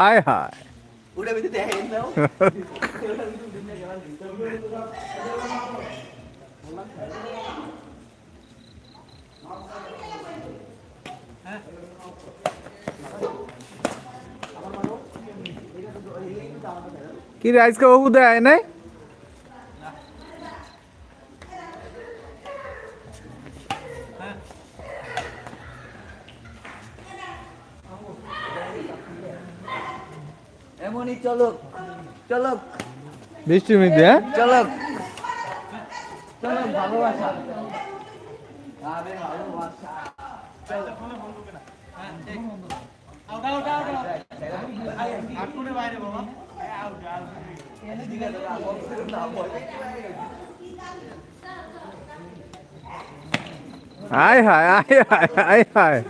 আয় হায় কি রে বাবু দেয় নাই? এমনই চলক চলক। বৃষ্টির মধ্যে হ্যাঁ? চলক। চলক ভালোবাসা। আরে ভালোবাসা। হ্যাঁ হায় আয় হায় আয় হায়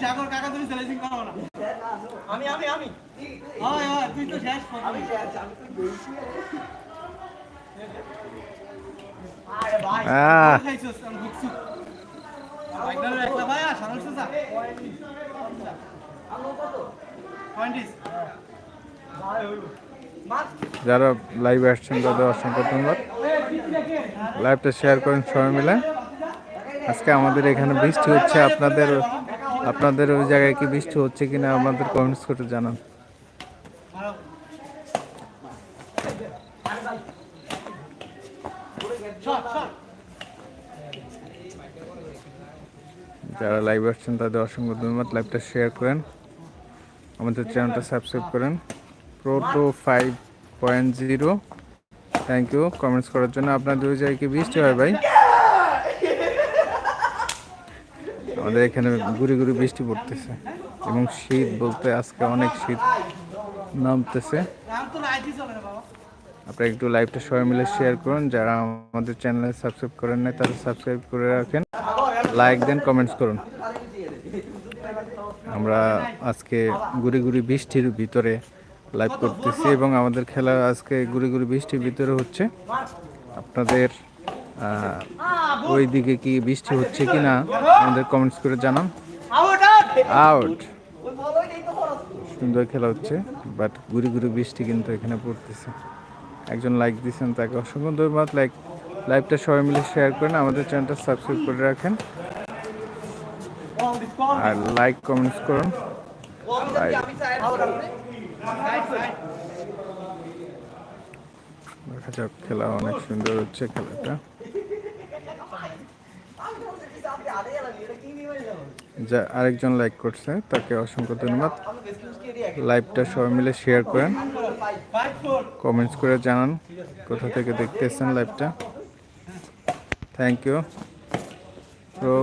সাগর কাকা তুমি সেলেক্টিং করো না। আমি আমি আমি। হয় হয় তুই তো শেষ। আমি। খাইছস আমি বুঝছি যারা লাইভে আসছেন তাদের অসংখ্য ধন্যবাদ। লাইভটা শেয়ার করেন সবাই মিলে। আজকে আমাদের এখানে বৃষ্টি হচ্ছে আপনাদের আপনাদের ওই জায়গায় কি বৃষ্টি হচ্ছে কিনা আমাদের কমেন্টস করে জানান। যারা লাইভ আসছেন, তাদের অসংখ্য ধন্যবাদ। লাইভটা শেয়ার করেন। আমাদের চ্যানেলটা সাবস্ক্রাইব করেন। Pro two five point zero thank you comments করার জন্য আপনাদের ওই জায়গায় কি বৃষ্টি হয় ভাই? আমাদের এখানে গুড়ি গুড়ি বৃষ্টি পড়তেছে এবং শীত বলতে আজকে অনেক শীত নামতেছে। না আপনারা একটু লাইভটা সবাই মিলে শেয়ার করুন। যারা আমাদের চ্যানেলে সাবস্ক্রাইব করেন নাই, তারা সাবস্ক্রাইব করে রাখেন। লাইক দেন কমেন্টস করুন। আমরা আজকে গুড়ি গুড়ি বৃষ্টির ভিতরে লাইভ করতেছি এবং আমাদের খেলা আজকে গুড়ি গুড়ি বৃষ্টির ভিতরে হচ্ছে। আপনাদের ওই দিকে কি বৃষ্টি হচ্ছে কি না আমাদের কমেন্টস করে জানান। আউট সুন্দর খেলা হচ্ছে বাট গুড়ি গুড়ি বৃষ্টি কিন্তু এখানে পড়তেছে। একজন লাইক দিয়েছেন, তাকে অসংখ্য ধন্যবাদ। লাইক লাইভটা সবাই মিলে শেয়ার করেন, আমাদের চ্যানেলটা সাবস্ক্রাইব করে রাখেন। আর লাইক কমেন্টস করুন। দেখা যাক, খেলা অনেক সুন্দর হচ্ছে খেলাটা। যা আরেকজন লাইক করছে, তাকে অসংখ্য ধন্যবাদ। লাইভটা সবাই মিলে শেয়ার করেন। কমেন্টস করে জানান, কোথা থেকে দেখতেছেন লাইভটা thank you pro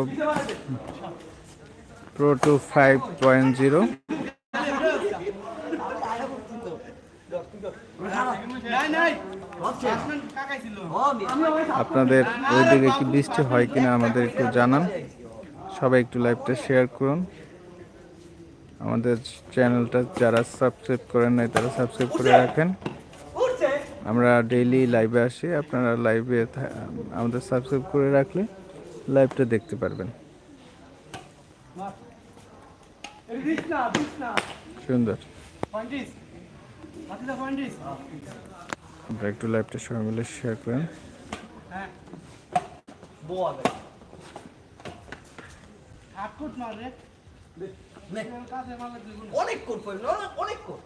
pro two five point zero আপনাদের ওইদিকে কি বৃষ্টি হয় কিনা আমাদের একটু জানান। সবাই একটু লাইভটা শেয়ার করুন। আমাদের চ্যানেলটা যারা সাবস্ক্রাইব করেন নাই, তারা সাবস্ক্রাইব করে রাখেন। আমরা ডেইলি লাইভে আসি, আপনারা লাইভে আমাদের সাবস্ক্রাইব করে রাখলে লাইভটা দেখতে পারবেন। সুন্দর আপনারা একটু লাইভটা সবাই মিলে শেয়ার করেন হ্যাঁ অনেক কোট পড়ে অনেক কোট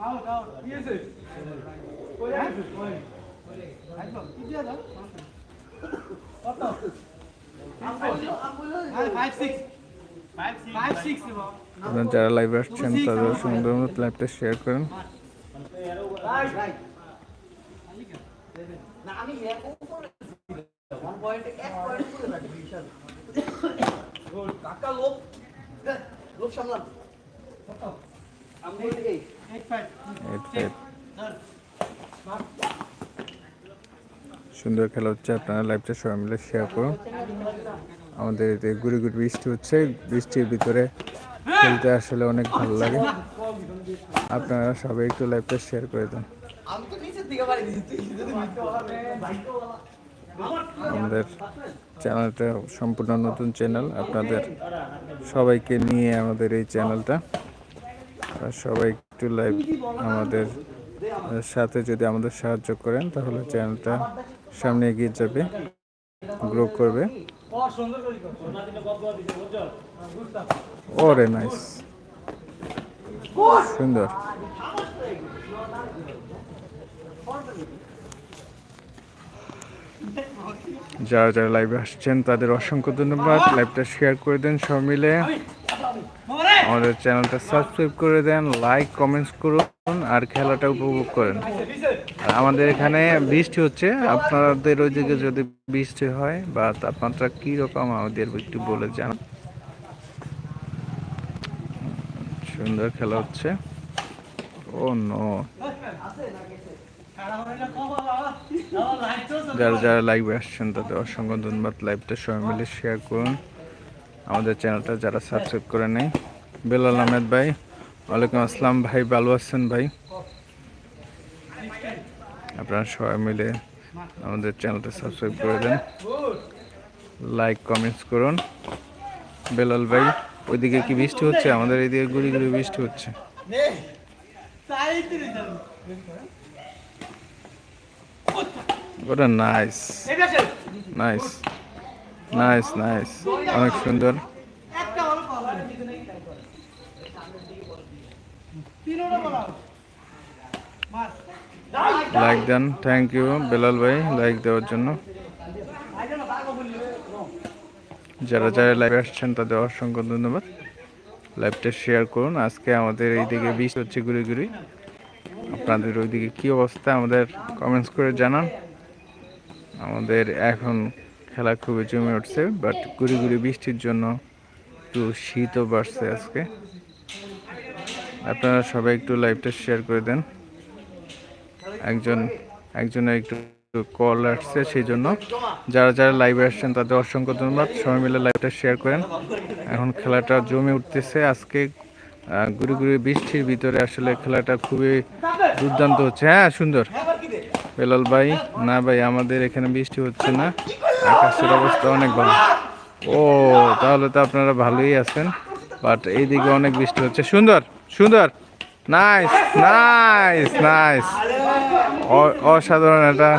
আউট আউট কত আরে 5 6 5 6 5 6 দিব আপনারা যারা লাইভে আসছেন তাদের সুন্দর মতো লাইভটা শেয়ার করেন। রাইট রাইট না আমি এরকম করে ওয়ান পয়েন্ট এক পয়েন্ট করে রাখি বিশাল কাকা লোক লোক সামলান আমি এই 8 5 এইট ফাইভ সুন্দর খেলা হচ্ছে, আপনারা লাইভটা সবাই মিলে শেয়ার করুন। আমাদের এতে গুড়ি গুড়ি বৃষ্টি হচ্ছে, বৃষ্টির ভিতরে খেলতে আসলে অনেক ভালো লাগে। আপনারা সবাই একটু লাইভটা শেয়ার করে দেন। আমাদের চ্যানেলটা সম্পূর্ণ নতুন চ্যানেল আপনাদের সবাইকে নিয়ে আমাদের এই চ্যানেলটা সবাই একটু লাইভ আমাদের সাথে যদি আমাদের সাহায্য করেন, তাহলে চ্যানেলটা সামনে এগিয়ে যাবে গ্রো করবে। ওরে নাইস সুন্দর। যারা যারা লাইভে আসছেন, তাদের অসংখ্য ধন্যবাদ। লাইভটা শেয়ার করে দেন সব মিলে। আমাদের চ্যানেলটা সাবস্ক্রাইব করে দেন লাইক কমেন্টস করুন, আর খেলাটা উপভোগ করেন। আর আমাদের এখানে বৃষ্টি হচ্ছে। আপনাদের ওইদিকে যদি বৃষ্টি হয়, বা তাপমাত্রা কীরকম, আমাদের একটু বলে জানান সুন্দর খেলা হচ্ছে। Oh, no. যারা যারা লাইভে আসছেন, তাদের অসংখ্য ধন্যবাদ। লাইভটা সবাই মিলে শেয়ার করুন। আমাদের চ্যানেলটা যারা সাবস্ক্রাইব করে নেই, বেলাল আহমেদ ভাই, ওয়ালাইকুম আসসালাম ভাই ভালো আছেন ভাই। আপনারা সবাই মিলে আমাদের চ্যানেলটা সাবস্ক্রাইব করে দেন। লাইক কমেন্টস করুন। বেলাল ভাই, ওইদিকে কি বৃষ্টি হচ্ছে? আমাদের এইদিকে গুড়ি গুড়ি বৃষ্টি হচ্ছে। তাই তুই যাবি ওটা নাইস নাইস অনেক সুন্দর। লাইক দেন থ্যাংক ইউ বেলাল ভাই লাইক দেওয়ার জন্য। যারা যারা লাইভে আসছেন, তাদের অসংখ্য ধন্যবাদ। লাইভটা শেয়ার করুন। আজকে আমাদের এইদিকে বৃষ্টি হচ্ছে ঘুরে ঘুরে আপনাদের ওইদিকে কী অবস্থা, আমাদের কমেন্টস করে জানান। আমাদের এখন খেলা খুবই জমে উঠছে বাট ঘুরে ঘুরে বৃষ্টির জন্য একটু শীতও বাড়ছে আজকে। আপনারা সবাই একটু লাইভটা শেয়ার করে দেন। একজন, একজনের একটু কল আসছে সেই জন্য যারা যারা লাইভে আসছেন তাদের অসংখ্য ধন্যবাদ। সবাই মিলে লাইভটা শেয়ার করেন। এখন খেলাটা জমে উঠতেছে আজকে। গুড়ি গুড়ি বৃষ্টির ভিতরে আসলে খেলাটা খুবই দুর্দান্ত হচ্ছে। হ্যাঁ সুন্দর। বেলাল ভাই, না ভাই, আমাদের এখানে বৃষ্টি হচ্ছে না। আকাশের অবস্থা অনেক ভালো। ও, তাহলে তো আপনারা ভালোই আছেন বাট এইদিকে অনেক বৃষ্টি হচ্ছে। সুন্দর সুন্দর। নাইস নাইস নাইস অসাধারণ একটা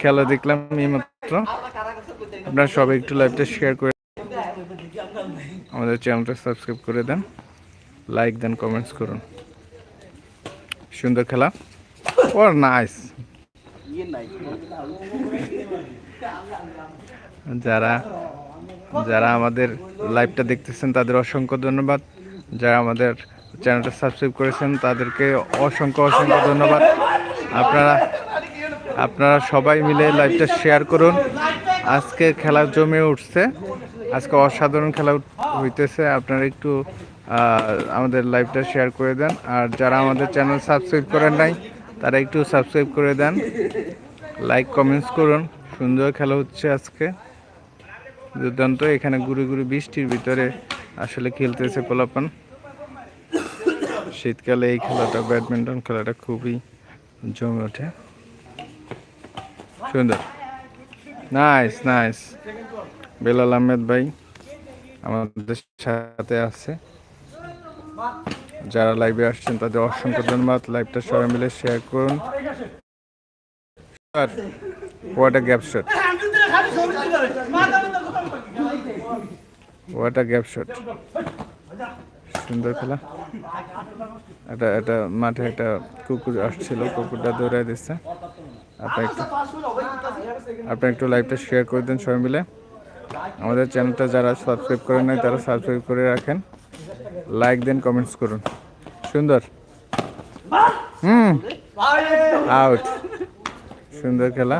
খেলা দেখলাম এইমাত্র আপনারা সবাই একটু লাইভটা শেয়ার করে আমাদের চ্যানেলটা সাবস্ক্রাইব করে দেন। লাইক দেন কমেন্টস করুন। সুন্দর খেলা। ও নাইস নাই যারা যারা আমাদের লাইভটা দেখতেছেন, তাদের অসংখ্য ধন্যবাদ। যারা আমাদের চ্যানেলটা সাবস্ক্রাইব করেছেন, তাদেরকে অসংখ্য অসংখ্য ধন্যবাদ। আপনারা আপনারা সবাই মিলে লাইভটা শেয়ার করুন। আজকে খেলা জমে উঠছে। আজকে অসাধারণ খেলা হইতেছে। আপনারা একটু আমাদের লাইভটা শেয়ার করে দেন। আর যারা আমাদের চ্যানেল সাবস্ক্রাইব করেন নাই, তারা একটু সাবস্ক্রাইব করে দেন। লাইক কমেন্টস করুন। সুন্দর খেলা হচ্ছে আজকে। দুর্দান্ত, এখানে গুড়ি গুড়ি বৃষ্টির ভিতরে আসলে খেলতেছে পোলাপান শীতকালে এই খেলাটা, ব্যাডমিন্টন খেলাটা খুবই জমে ওঠে। সুন্দর। নাইস নাইস বেলাল আহমেদ ভাই আমাদের সাথে আছে। যারা লাইভে আসছেন, তাদের অসংখ্য ধন্যবাদ। লাইভটা সবাই মিলে শেয়ার করুন। What a gap shot what a gap shot সুন্দর খেলা। এটা এটা মাঠে একটা কুকুর আসছিল, কুকুরটা দৌড়ায় দিচ্ছে আপনি একটু আপনি একটু লাইভটা শেয়ার করে দেন সবাই মিলে। আমাদের চ্যানেলটা যারা সাবস্ক্রাইব করেন নাই, তারা সাবস্ক্রাইব করে রাখেন। লাইক দেন কমেন্টস করুন। সুন্দর। হুম। আউট সুন্দর খেলা।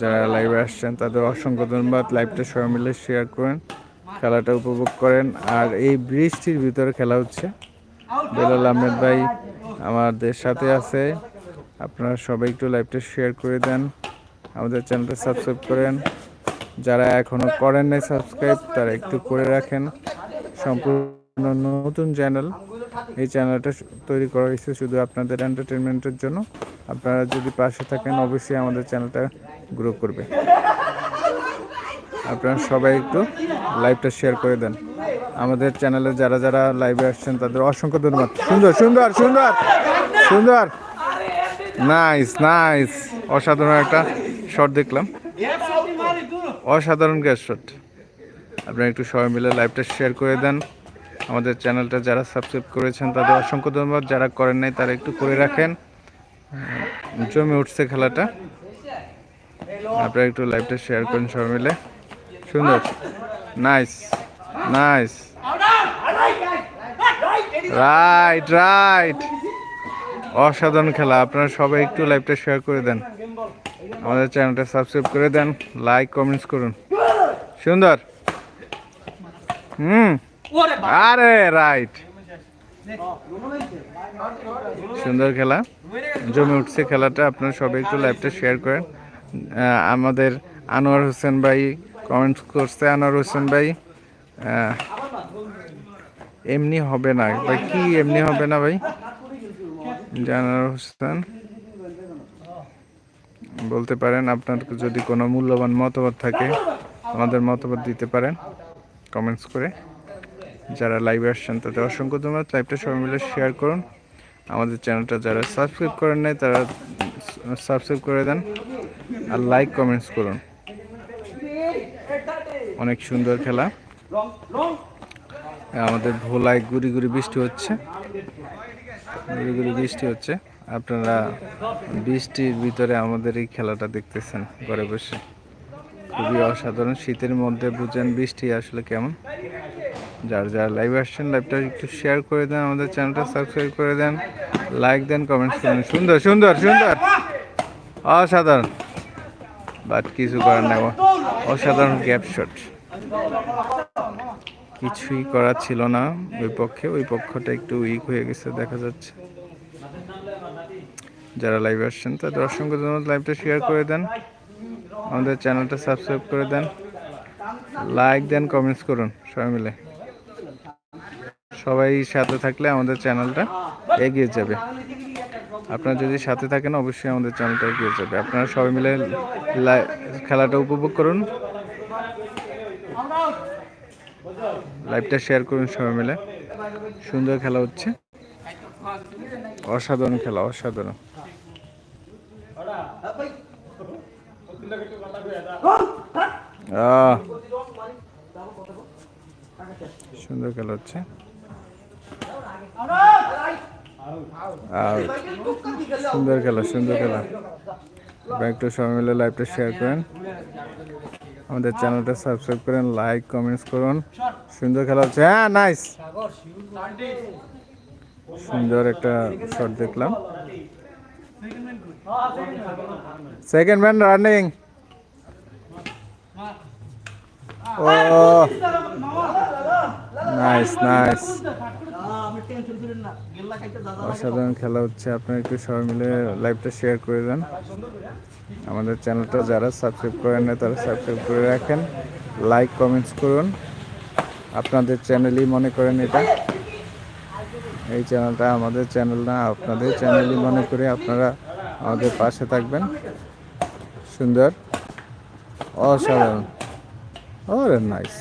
যারা লাইভে আসছেন, তাদের অসংখ্য ধন্যবাদ। লাইভটা সবাই মিলে শেয়ার করেন, খেলাটা উপভোগ করেন। আর এই বৃষ্টির ভিতরে খেলা হচ্ছে। বেলাল আহমেদ ভাই আমাদের সাথে আছে। আপনারা সবাই একটু লাইভটা শেয়ার করে দেন। আমাদের চ্যানেলটা সাবস্ক্রাইব করেন। যারা এখনও করেন নাই সাবস্ক্রাইব তারা একটু করে রাখেন। সম্পূর্ণ নতুন চ্যানেল এই চ্যানেলটা তৈরি করা হয়েছে শুধু আপনাদের এন্টারটেনমেন্টের জন্য। আপনারা যদি পাশে থাকেন, অবশ্যই আমাদের চ্যানেলটা গ্রো করবে। আপনারা সবাই একটু লাইভটা শেয়ার করে দেন। আমাদের চ্যানেলে যারা যারা লাইভে আসছেন, তাদের অসংখ্য ধন্যবাদ। সুন্দর সুন্দর সুন্দর সুন্দর। নাইস নাইস অসাধারণ একটা শট দেখলাম। অসাধারণ গ্যাস শট আপনারা একটু সবাই মিলে লাইভটা শেয়ার করে দেন। আমাদের চ্যানেলটা যারা সাবস্ক্রাইব করেছেন, তাদের অসংখ্য ধন্যবাদ। যারা করেন নাই, তারা একটু করে রাখেন। জমে উঠছে খেলাটা। আপনারা একটু লাইভটা শেয়ার করেন সবাই মিলে। সুন্দর। নাইস নাইস রাইট রাইট অসাধারণ খেলা। আপনারা সবাই একটু লাইভটা শেয়ার করে দেন। আমাদের চ্যানেলটা সাবস্ক্রাইব করে দেন। লাইক কমেন্টস করুন। সুন্দর। হুম। আরে রাইট সুন্দর খেলা। জমে উঠছে খেলাটা। আপনারা সবাই একটু লাইভটা শেয়ার করেন। আমাদের আনোয়ার হোসেন ভাই কমেন্টস করছে। আনোয়ার হোসেন ভাই এমনি হবে না। ভাই, কি এমনি হবে না ভাই? জানার হোসেন, বলতে পারেন আপনার যদি কোনো মূল্যবান মতামত থাকে, আমাদের মতামত দিতে পারেন। কমেন্টস করে। যারা লাইভে আসছেন, তাদের অসংখ্য ধন্যবাদ। লাইভটা সবাই মিলে শেয়ার করুন। আমাদের চ্যানেলটা যারা সাবস্ক্রাইব করেন নাই, তারা সাবস্ক্রাইব করে দেন আর লাইক কমেন্টস করুন। অনেক সুন্দর খেলা। আমাদের ভোলায় গুড়ি গুড়ি বৃষ্টি হচ্ছে। গুড়ি গুড়ি বৃষ্টি হচ্ছে। আপনারা বৃষ্টির ভিতরে আমাদের এই খেলাটা দেখতেছেন ঘরে বসে। খুবই অসাধারণ। শীতের মধ্যে বুঝেন বৃষ্টি আসলে কেমন। যার যারা লাইভ আসছেন লাইভটা একটু শেয়ার করে দেন, আমাদের চ্যানেলটা সাবস্ক্রাইব করে দেন লাইক দেন কমেন্টস করেন সুন্দর সুন্দর সুন্দর। অসাধারণ। বাট কিছু করার নাই, অসাধারণ গ্যাপ শট কিছুই করার ছিল না, ওই পক্ষে, ওই পক্ষটা একটু উইক হয়ে গেছে, দেখা যাচ্ছে। যারা লাইভ আসছেন তাদের অসংখ্য ধন্যবাদ লাইভটা শেয়ার করে দেন। আমাদের চ্যানেলটা সাবস্ক্রাইব করে দেন। লাইক দেন কমেন্টস করুন, সবাই মিলে। সবাই সাথে থাকলে আমাদের চ্যানেলটা এগিয়ে যাবে। আপনারা যদি সাথে থাকেন, অবশ্যই আমাদের চ্যানেলটা এগিয়ে যাবে। আপনারা সবাই মিলে খেলাটা উপভোগ করুন। লাইভটা শেয়ার করুন সবাই মিলে। সুন্দর খেলা হচ্ছে। অসাধারণ খেলা, অসাধারণ। সুন্দর খেলা হচ্ছে। সুন্দর খেলা সুন্দর খেলা। একটু সবাই মিলে লাইভটা শেয়ার করেন। আমাদের চ্যানেলটা সাবস্ক্রাইব করেন লাইক কমেন্টস করুন। সুন্দর খেলা হচ্ছে। হ্যাঁ নাইস সুন্দর একটা শট দেখলাম। সেকেন্ড ম্যান রানিং ও নাইস নাইস অসাধারণ খেলা হচ্ছে আপনারা একটু সবাই মিলে লাইভটা শেয়ার করে দেন। আমাদের চ্যানেলটা যারা সাবস্ক্রাইব করেন না তারা সাবস্ক্রাইব করে রাখেন। লাইক কমেন্টস করুন। আপনাদের চ্যানেলই মনে করেন এটা। এই চ্যানেলটা আমাদের চ্যানেল না আপনাদের চ্যানেলই মনে করে আপনারা আমাদের পাশে থাকবেন। সুন্দর। অসাধারণ। ওরে নাইস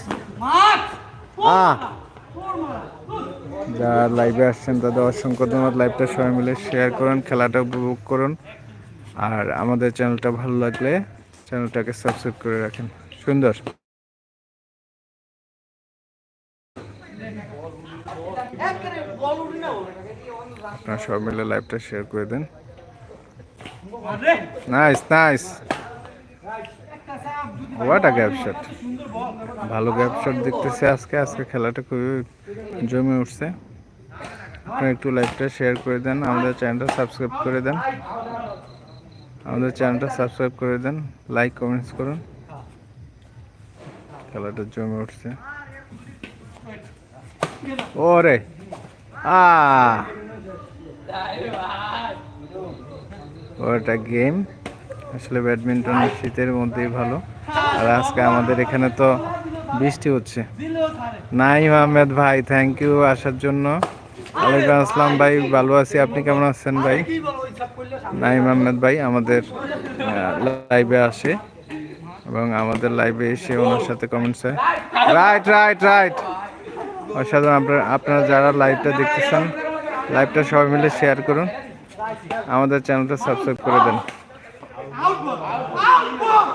আহ! যারা লাইভে আসছেন তাদের অসংখ্য ধন্যবাদ। লাইভটা সবাই মিলে শেয়ার করুন, খেলাটা উপভোগ করুন। আর আমাদের চ্যানেলটা ভালো লাগলে চ্যানেলটাকে সাবস্ক্রাইব করে রাখেন। সুন্দর। আপনারা সবাই মিলে লাইভটা শেয়ার করে দেন। Nice nice what a gap shot ভালো গ্যাপ শট দেখতেছি আজকে। আজকে খেলাটা খুবই জমে উঠছে। আপনারা একটু লাইভটা শেয়ার করে দেন, আমাদের চ্যানেলটা সাবস্ক্রাইব করে দেন। আমাদের চ্যানেলটা সাবস্ক্রাইব করে দেন লাইক কমেন্টস করুন। খেলাটা জমে উঠছে। ওরে! আ ওটা গেম আসলে ব্যাডমিন্টন শীতের মধ্যেই ভালো। আর আজকে আমাদের এখানে তো বৃষ্টি হচ্ছে। নাইম আহমেদ ভাই থ্যাংক ইউ আসার জন্য। ওয়ালাইকুম আসসালাম ভাই, ভালো আছি। আপনি কেমন আছেন ভাই? নাইম আহমেদ ভাই, আমাদের লাইভে আসে। এবং আমাদের লাইভে এসে ওনার সাথে কমেন্টস হয় রাইট রাইট রাইট অসাধারণ, আপনারা আপনারা যারা লাইভটা দেখতেছেন লাইভটা সবাই মিলে শেয়ার করুন। আমাদের চ্যানেলটা সাবস্ক্রাইব করে দেন আউট বল আউট বল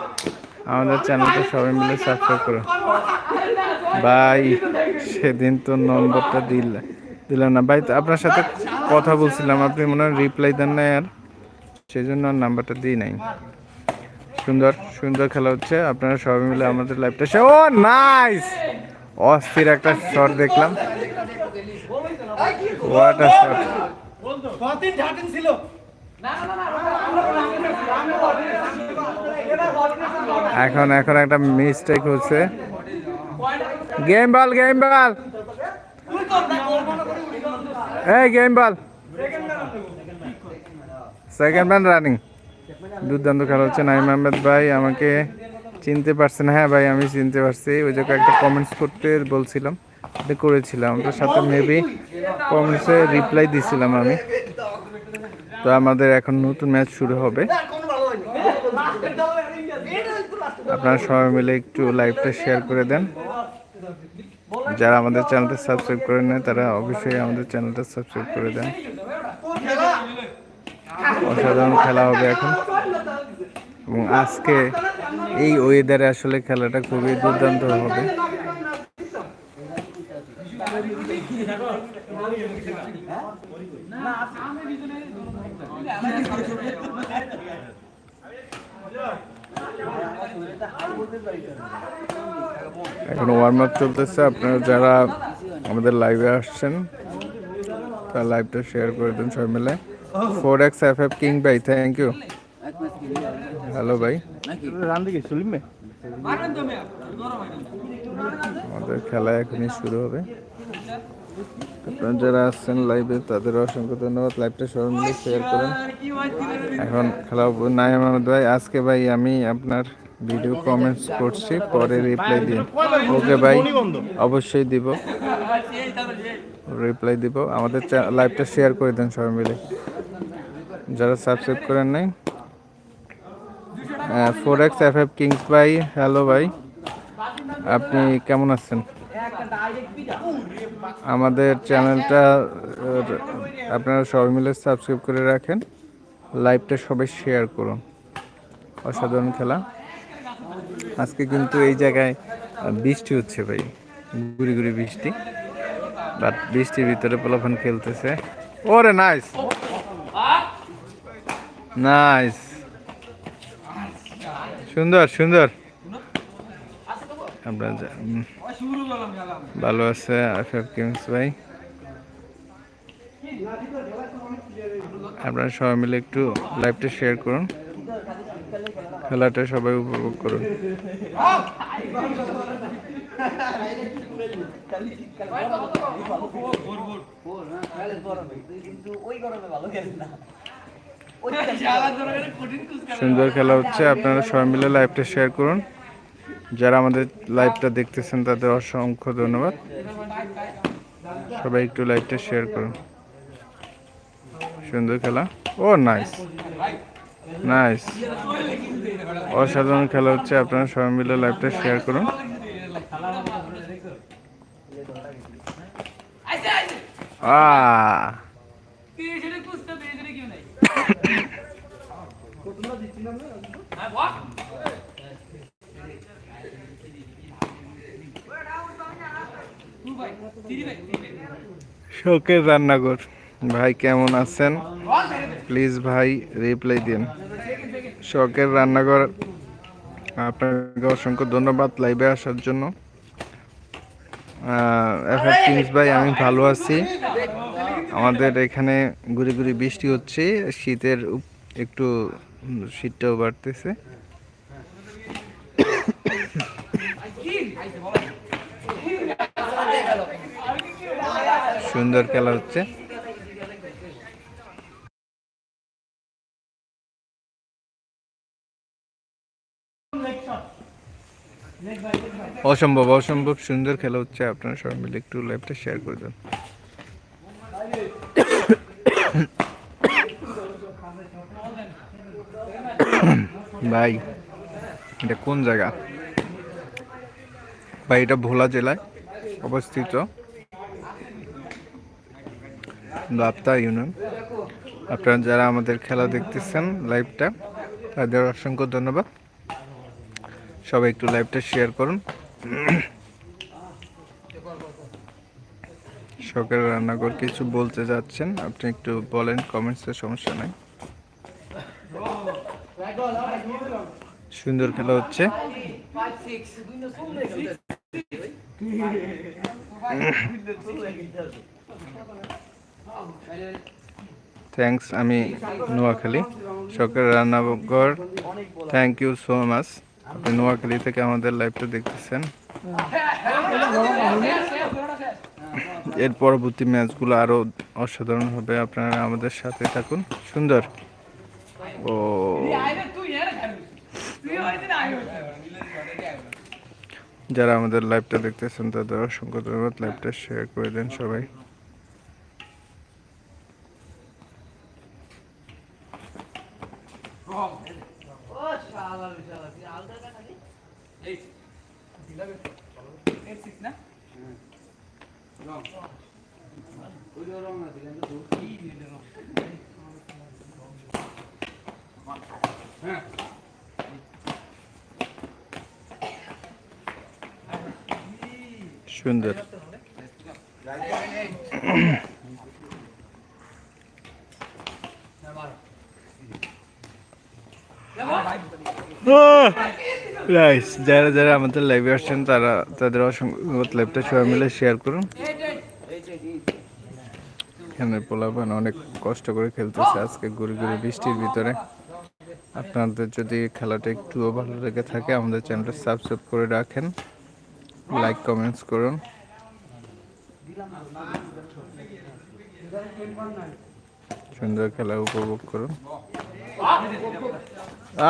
আমাদের চ্যানেলটা সবাই মিলে সাবস্ক্রাইব করুন ভাই, সেদিন তো নম্বরটা দিল দিলাম না। ভাই আপনার সাথে কথা বলছিলাম, আপনি মনে হয় রিপ্লাই দেন না আর। সেই জন্য আর নাম্বারটা দিই নাই। সুন্দর সুন্দর খেলা হচ্ছে। আপনারা সবাই মিলে আমাদের লাইভটা ও নাইস অস্থির একটা শট দেখলাম। হোয়াট আ শট ছিল? এখন এখন একটা মিস্টেক হচ্ছে। গেম বল গেম বল এই game ball second man running দুর্দান্ত খেলা হচ্ছে নাইম আহমেদ ভাই, আমাকে চিনতে পারছেন হ্যাঁ ভাই, আমি চিনতে পারছি। ওই যে একটা কমেন্টস করতে বলছিলাম করেছিলাম। ওটার সাথে মেবি কমেন্টসে রিপ্লাই দিছিলাম আমি। তো আমাদের এখন নতুন ম্যাচ শুরু হবে। আপনারা সবাই মিলে একটু লাইভটা শেয়ার করে দেন। যারা আমাদের চ্যানেলটা সাবস্ক্রাইব করে নেয় তারা অবশ্যই আমাদের চ্যানেলটা সাবস্ক্রাইব করে দেন। অসাধারণ খেলা হবে এখন। এবং আজকে এই ওয়েদারে আসলে খেলাটা খুবই দুর্দান্ত হবে। এখন ওয়ার্ম আপ চলতেছে। আপনারা যারা আমাদের লাইভে আসছেন, তার লাইভটা শেয়ার করে দেন সবাই মিলে। Four X F F king ভাই থ্যাংক ইউ হ্যালো ভাই। আমাদের খেলা এখনই শুরু হবে। আপনারা যারা আসছেন লাইভে তাদের অসংখ্য ধন্যবাদ। লাইভটা সবাই মিলে শেয়ার করেন। এখন খেলা নাইম আহমেদ ভাই, আজকে ভাই আমি আপনার ভিডিও কমেন্টস করছি, পরে রিপ্লাই দিন। ওকে ভাই অবশ্যই দিব। রিপ্লাই দিব। আমাদের লাইভটা শেয়ার করে দেন সবাই মিলে। যারা সাবস্ক্রাইব করেন নাই। Four X F F kings ভাই হ্যালো ভাই। আপনি কেমন আছেন? আমাদের চ্যানেলটা আপনারা সবাই মিলে সাবস্ক্রাইব করে রাখেন। লাইভটা সবাই শেয়ার করুন। অসাধারণ খেলা। আজকে কিন্তু এই জায়গায় বৃষ্টি হচ্ছে ভাই। গুড়ি গুড়ি বৃষ্টি। বাট বৃষ্টির ভিতরে পোলাফান খেলতেছে। ওরে নাইস নাইস সুন্দর সুন্দর। ভালো আছে আফেফ কিংস ভাই। আপনারা সবাই মিলে একটু লাইভটা শেয়ার করুন। খেলাটা সবাই উপভোগ করুন। সুন্দর খেলা হচ্ছে, আপনারা সবাই মিলে লাইভটা শেয়ার করুন। যারা আমাদের লাইভটা দেখতেছেন, তাদের অসংখ্য ধন্যবাদ। সবাই একটু লাইভটা শেয়ার করুন। সুন্দর খেলা। ও নাইস নাইস অসাধারণ খেলা হচ্ছে, আপনারা সবাই মিলে লাইভটা শেয়ার করুন। শখের রান্নাঘর। ভাই, কেমন আছেন? প্লিজ ভাই রিপ্লাই দিন। শখের রান্নাঘর, আপনাকে অসংখ্য ধন্যবাদ লাইভে আসার জন্য। কিংস ভাই, আমি ভালো আছি। আমাদের এখানে ঘুরি ঘুরি বৃষ্টি হচ্ছে, শীতের একটু শীতটাও বাড়তেছে। সুন্দর খেলা হচ্ছে। অসম্ভব অসম্ভব সুন্দর খেলা হচ্ছে। আপনারা সবাই মিলে একটু লাইভটা শেয়ার করে দেন। ভাই, এটা কোন জায়গা? ভাই, এটা ভোলা জেলায় অবস্থিত। লাপ্তা ইউনিয়ন। আপনারা যারা আমাদের খেলা দেখতেছেন লাইভটা তাদের অসংখ্য ধন্যবাদ। সবাই একটু লাইভটা শেয়ার করুন। শখের রান্নাঘর কিছু বলতে যাচ্ছেন। আপনি একটু বলেন কমেন্টসের সমস্যা নাই। সুন্দর খেলা হচ্ছে। থ্যাঙ্কস আমি নোয়াখালী। শখের রান্নাঘর থ্যাংক ইউ সো মাচ আপনি নোয়াখালী থেকে আমাদের লাইভটা দেখতেছেন। এর পরবর্তী ম্যাচগুলো আরও অসাধারণ হবে, আপনারা আমাদের সাথে থাকুন। সুন্দর। ও। যারা আমাদের লাইভটা দেখতেছেন, তাদের অসংখ্য ধন্যবাদ। লাইভটা শেয়ার করে দেন সবাই ও শালা শালা তুই আলদা খালি এই এইট সিক্স না ওই রং না দিলেন তো কি দিল সুন্দর রাইস যারা যারা আমাদের লাইভে আসছেন, তারা তাদের অসংখ্য লাইভটা সবাই মিলে শেয়ার করুন। এখানে পোলাপান অনেক কষ্ট করে খেলতেছে আজকে গুড়ি গুড়ি বৃষ্টির ভিতরে। আপনাদের যদি খেলাটা একটুও ভালো লেগে থাকে, আমাদের চ্যানেলটা সাবস্ক্রাইব করে রাখেন। লাইক কমেন্টস করুন। সুন্দর খেলা উপভোগ করুন।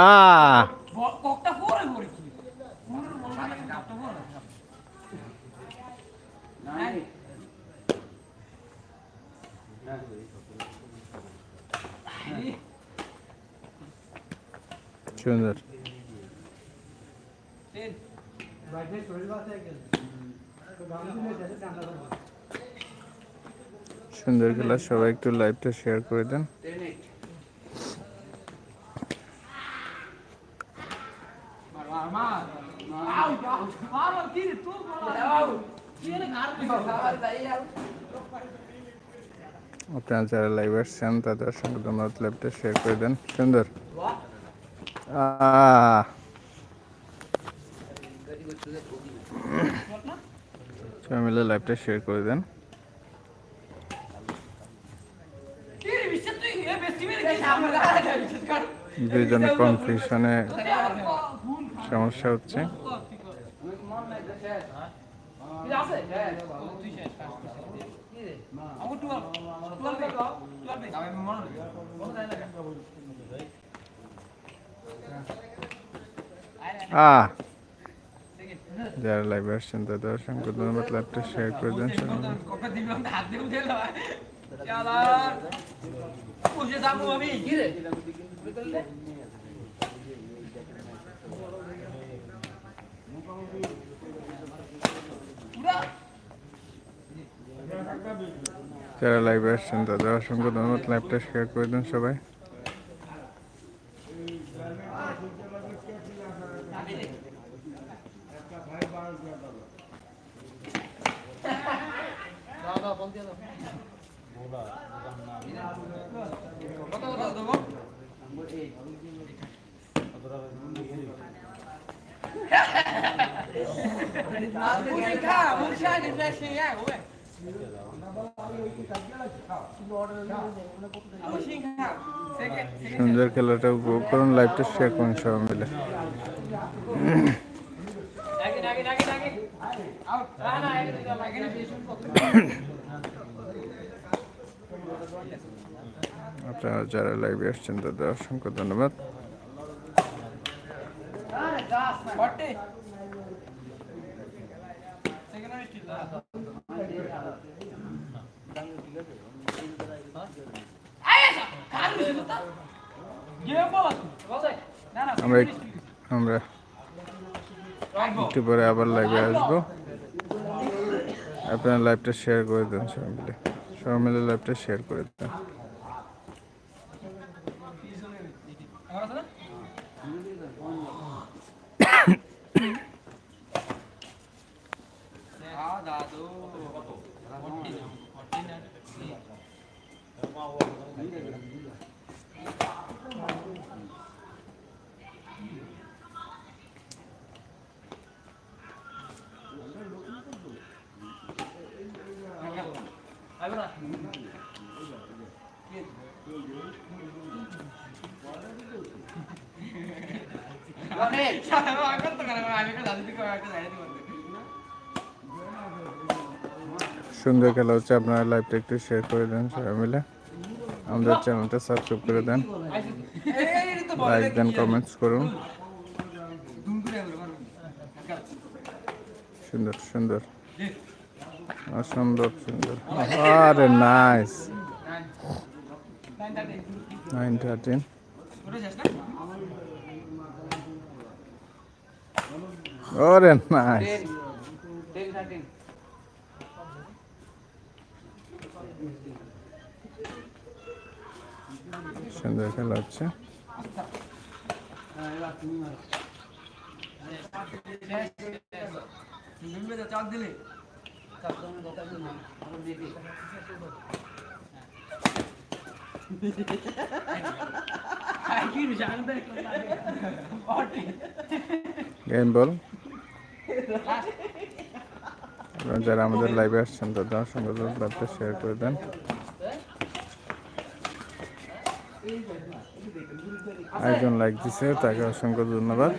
আহ! ককটা পরে পরে কি পুরো বলবা না কাপটা পরে নাই সুন্দর টেন সুন্দর খেলা সবাই একটু লাইভটা শেয়ার করে দেন টেন এইট মার মার মার আউ মার মার কি রে তুই বল কি রে ঘর খাবার তাই আর আপনারা যারা লাইভ আসছেন তাদের সঙ্গে ধন্যবাদ লাইভটা শেয়ার করে দেন। সুন্দর। সবাই মিলে লাইভটা শেয়ার করে দেন। কি রে বিশ্ব তুই এ বেশি মেরে কি সামনে দাঁড়া বিশ্বাস কর দুইজনে কনফিউশনে সমস্যা হচ্ছে নাই তো শেষ কি আছে আমার টুয়েলভ টুয়েলভ টুয়েলভ আমি মনে মনে যায় না আহ। যারা লাইভ আসছেন তাদের অসংখ্য ধন্যবাদ। লাইভটা শেয়ার করে দেন সবাই মিলে। কবে দিলাম হাত দিয়ে উঠে এলো চালা বসে যাব আমি কি রে বিতলে পুরা যারা লাইভে আসছেন তাদের অসংখ্য ধন্যবাদ। লাইভটা শেয়ার করে দেন সবাই দাও দাও বল দিয়ে দাও কত কত দেবো সুন্দর খেলাটা উপভোগ করুন লাইভটা শেয়ার করুন সবাই মিলে। আপনারা যারা লাইভে আসছেন, তাদের অসংখ্য ধন্যবাদ। আমরা একটু পরে আবার লাইভে আসব। আপনার লাইভটা শেয়ার করে দেন সবাই মিলে। সবাই মিলে লাইভটা শেয়ার করে দেন। সুন্দর খেলা হচ্ছে, আপনারা লাইভটা একটু শেয়ার করে দেন সবাই মিলে। আমাদের চ্যানেলটা সাবস্ক্রাইব করে দেন। লাইক দেন কমেন্টস করুন। সুন্দর সুন্দর। অসম্ভব সুন্দর। আরে নাইস নাইন থার্টিন ওরে নাইস সুন্দর খেলা হচ্ছে। দিলে। Game ball. যারা আমাদের লাইভে আসছেন, তাদের সঙ্গে লাইভটা শেয়ার করে দেন। একজন লাইক দিছে, তাকে অসংখ্য ধন্যবাদ।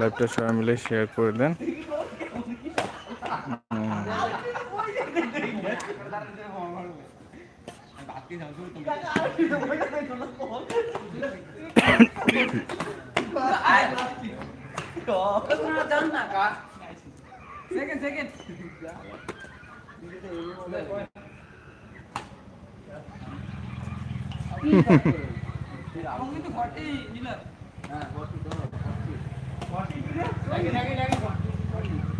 লাইভটা সবাই মিলে শেয়ার করে দেন। সেকেন্ড সেকেন্ড আমি তো ফর্টি নিলাম হ্যাঁ ফর্টি তো ফর্টি লাগে লাগে লাগে কি